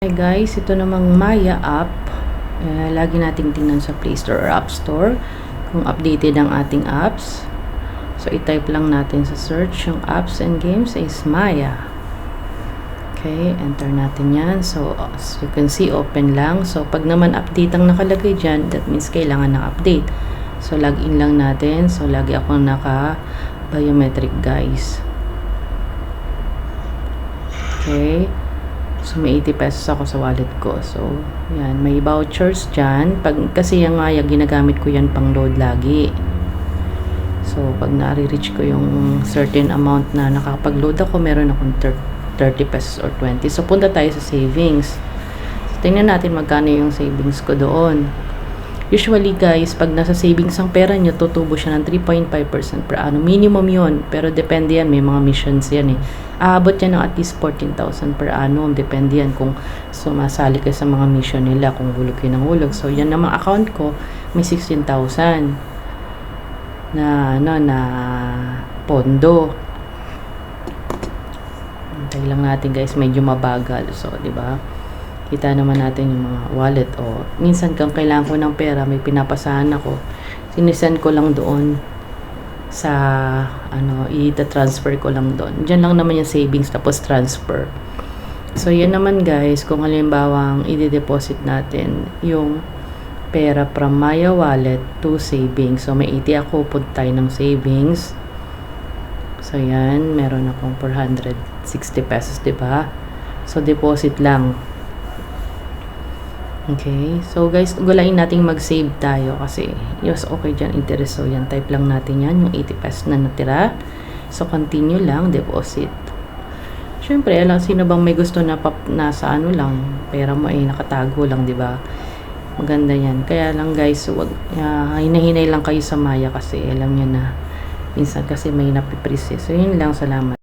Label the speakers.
Speaker 1: Hi guys, ito namang Maya app. Eh, lagi nating tingnan sa Play Store or App Store kung updated ang ating apps. So, i-type lang natin sa search yung apps and games is Maya. Okay, enter natin yan. So, as you can see, open lang. So, pag naman update ang nakalagay dyan, that means kailangan ng update. So, login lang natin. So, lagi ako naka-biometric guys. Okay. So, may 80 pesos ako sa wallet ko. So, yan. May vouchers dyan. Pag, kasi yung nga, yung ginagamit ko yan pang load lagi. So, pag nare-reach ko yung certain amount na nakakapag-load ako, meron akong thir- 30 pesos or 20. So, punta tayo sa savings. So, tingnan natin magkano yung savings ko doon. Usually guys, pag nasa savings ang pera nyo, tutubo siya ng 3.5% per annum. Minimum yon Pero depende yan, may mga missions yan eh. Aabot yan ng at least 14,000 per annum. Depende yan kung sumasali ka sa mga mission nila, kung hulog kayo ng hulog. So yan namang account ko, may 16,000 na ano na pondo. Hintay lang natin guys, medyo mabagal. So, 'di ba? Kita naman natin yung mga wallet o minsan kung kailangan ko ng pera, may pinapasahan ako. Sinisend ko lang doon sa ano, i-transfer ko lang doon. Diyan lang naman yung savings tapos transfer. So, yan naman guys, kung halimbawa i-deposit natin yung pera from Maya wallet to savings. So, may 80 ako, punta tayo ng savings. So, yan, meron akong 460 pesos, ba? So, deposit lang. Okay. So, guys, gulain nating mag-save tayo kasi yes, okay dyan, interest. So, yan, type lang natin yan, yung 80 pesos na natira. So, continue lang, deposit. Siyempre, alam, sino bang may gusto na pap, nasa ano lang, pera mo ay nakatago lang, di ba? Maganda yan. Kaya lang guys, wag, uh, hinahinay lang kayo sa Maya kasi alam nyo na, minsan kasi may napipris eh. So, yun lang, salamat.